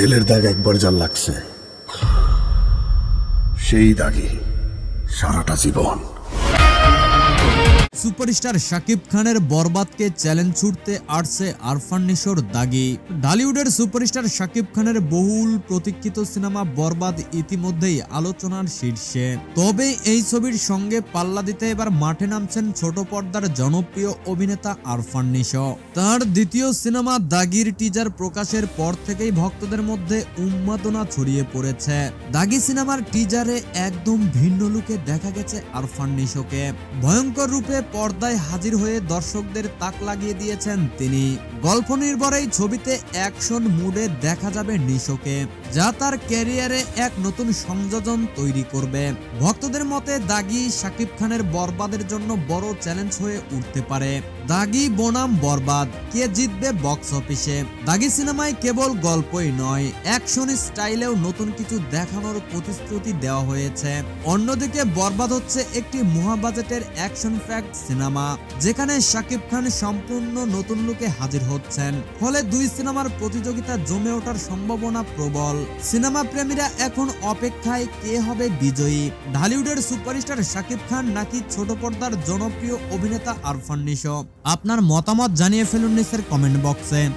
জেলের দাগ একবার যার লাগছে সেই দাগে সারাটা জীবন। সুপারস্টার শাকিব খানের বরবাদকে চ্যালেঞ্জ ছুটতে আসছে আরফান নিশোর দাগি। ঢালিউডের সুপারস্টার শাকিব খানের বহুল প্রতীক্ষিত সিনেমা বরবাদ ইতিমধ্যেই আলোচনার শীর্ষে। তবে এই ছবির সঙ্গে পাল্লা দিতে এবার মাঠে নামছেন ছোট পর্দার জনপ্রিয় অভিনেতা আরফান নিশো। তার দ্বিতীয় সিনেমা দাগির টিজার প্রকাশের পর থেকেই ভক্তদের মধ্যে উন্মাদনা ছড়িয়ে পড়েছে। দাগি সিনেমার টিজারে একদম ভিন্ন লুকে দেখা গেছে আরফান নিশোকে। ভয়ঙ্কর রূপে পর্দায় হাজির হয়ে দর্শকদের তাক লাগিয়ে দিয়েছেন তিনি। গল্প নির্ভর এই ছবিতে অ্যাকশন মুডে দেখা যাবে নিশোকে, যা তার ক্যারিয়ারে এক নতুন সংযোজন তৈরি করবে। ভক্তদের মতে, দাগি শাকিব খানের বরবাদের জন্য বড় চ্যালেঞ্জ হয়ে উঠতে পারে। দাগি বনাম বরবাদ, কে জিতবে বক্স অফিসে? দাগি সিনেমায় কেবল গল্পই নয়, অ্যাকশন স্টাইলেও নতুন কিছু দেখানোর প্রতিশ্রুতি দেওয়া হয়েছে। অন্যদিকে বরবাদ হচ্ছে একটি মহাবাজেটের অ্যাকশন ফ্যাক্ট সিনেমা, যেখানে শাকিব খান সম্পূর্ণ নতুন লুকে হাজির হচ্ছেন। ফলে দুই সিনেমার প্রতিযোগিতা জমে ওঠার সম্ভাবনা প্রবল। সিনেমা প্রেমীরা এখন অপেক্ষায় কে হবে বিজয়ী? ঢালিউডের সুপারস্টার শাকিব খান নাকি ছোট পর্দার জনপ্রিয় অভিনেতা আরফান নিশো? আপনার মতামত জানিয়ে ফেলুন নিচের কমেন্ট বক্সে।